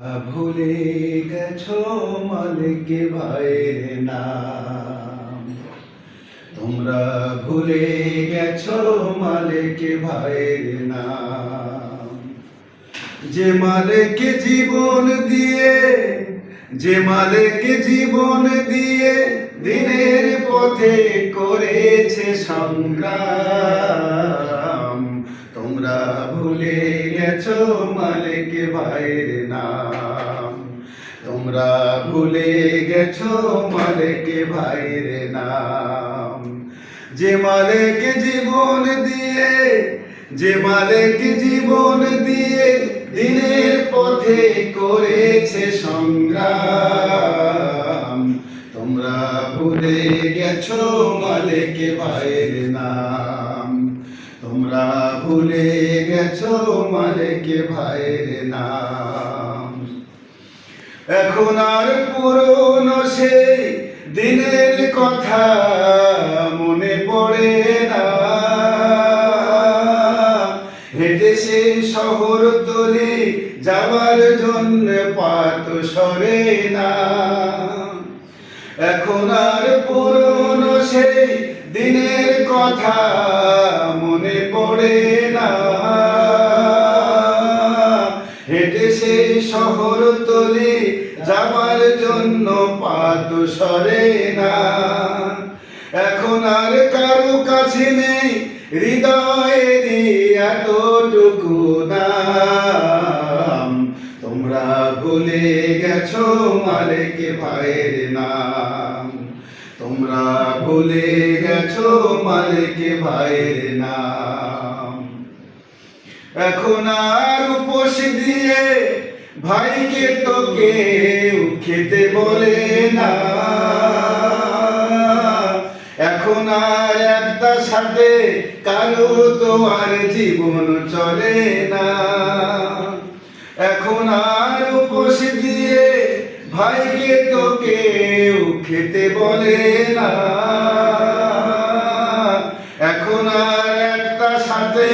ভুলে গেছো মালিক ভাইয়ের নাম? তোমরা ভুলে গেছো মালিক ভাইয়ের নাম? যে মালিক জীবন দিয়ে, যে মালিক জীবন দিয়ে দিনের পথে করেছে সংগ্রাম। তোমরা ভুলে গেছো মালিক ভাইয়ের নাম। তোমরা ভুলে গেছো মালিক ভাইয়ের নাম। যে মালিক জীবন দিয়ে, যে মালিক জীবন দিয়ে দিনের পথে করেছে সংগ্রাম। তোমরা ভুলে গেছো মালিক ভাইয়ের নাম। তোমরা ভুলে গেছো মালিক ভাইয়ের নাম। এখন আর পুরনো সেই দিনের কথা মনে পড়ে না। হেঁটে সেই শহর তলি যাবার জন্য পাত সরে না। এখন আর পুরনো সেই দিনের কথা মনে পড়ে না। হেঁটে সেই শহর তলি যাবার জন্য পাত সরে না। এখন আর কারও কাছে নেই হৃদয়ের এতটুকু নাম। তোমরা ভুলে গেছো মালিক ভাইয়ের নাম। তোমরা ভুলে গেছো মালিক ভাইয়ের নাম। এখন আর উপোস দিয়ে ভাইকে তো কেউ খেতে বলে না। এখন আর একটা সাথে কারও তো আর জীবন চলে না। এখন আর উপোস দিয়ে ভাইকে তো কেউ খেতে বলে না। এখন আর একটা সাথে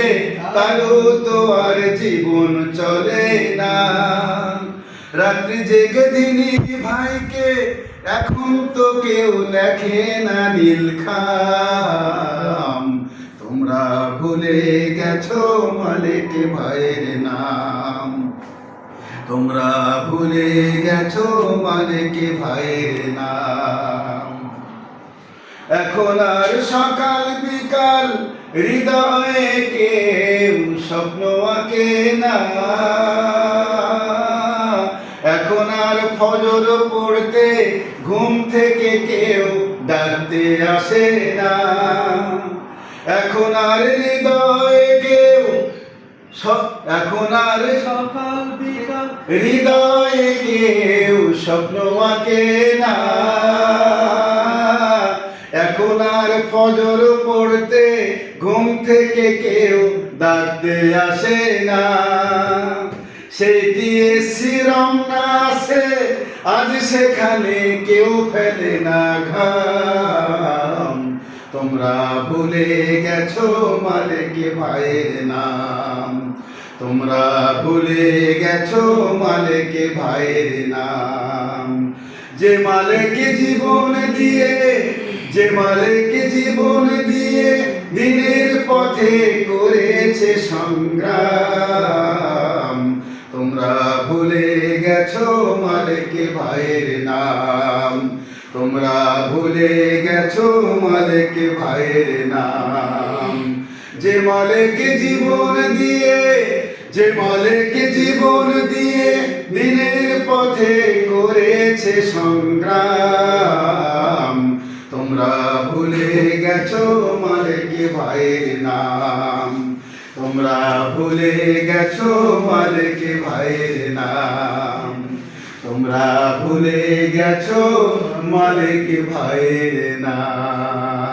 কারও তো আর জীবন চলে না। রাত্রি জেগে দিনই ভাইকে এখন তো কেউ লেখে না নীল খাম। তোমরা ভুলে গেছো মালিক ভাইয়ের নাম। তোমরা ভুলে গেছো মালিক ভাইয়ের নাম। এখন আর সকাল বিকাল হৃদয়ে কেউ স্বপ্ন আঁকে না। এখন আর ফজর পড়তে ঘুম থেকে কেউ ডাকতে আসে না। এখন আর হৃদয়ে কেউ এখন আর হৃদয়ে কেউ স্বপ্ন আঁকে না। এখন আর ফজর পড়তে ঘুম থেকে কেউ ডাকতে আসে না। সেটি শ্রীরম না আসে আজ সেখানে কেউ ফেলে না ঘাম। তোমরা ভুলে গেছো মালিক ভাইয়ের নাম। তোমরা ভুলে গেছো মালেকে ভাইয়ের নাম। যে মালেকে জীবন দিয়ে, যে মালেকে জীবন দিয়ে দিনের পথে করেছে সংগ্রাম। তোমরা ভুলে গেছো মালেকে ভাইয়ের নাম। তোমরা ভুলে গেছো মালেকে ভাইয়ের নাম। যে মালেকে জীবন দিয়ে যে মালিক জীবন দিয়ে দিনের পথে করেছে সংগ্রাম, তোমরা ভুলে গেছো মালিক ভাইয়ের নাম। তোমরা ভুলে গেছো মালিক ভাইয়ের নাম। তোমরা ভুলে গেছো মালিক ভাইয়ের নাম।